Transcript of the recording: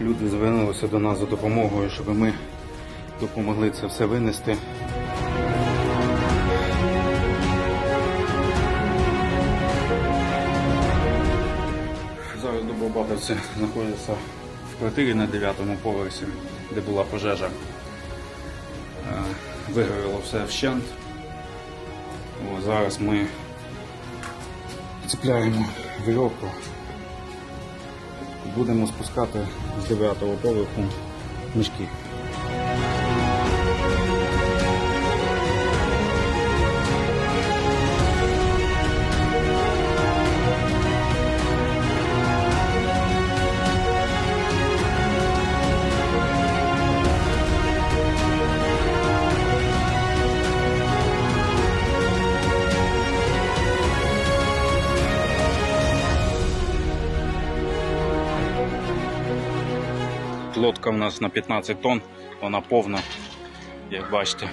Люди звернулися до нас за допомогою, щоб ми допомогли це все винести. Зараз добробатовці знаходяться в квартирі на 9-му поверсі, де була пожежа. Е, Вигоріло все вщент. О, зараз ми цепляємо вірьовку. Будемо спускати з 9-го поверху мішки. Лодка в нас на 15 тонн, вона повна, як бачите.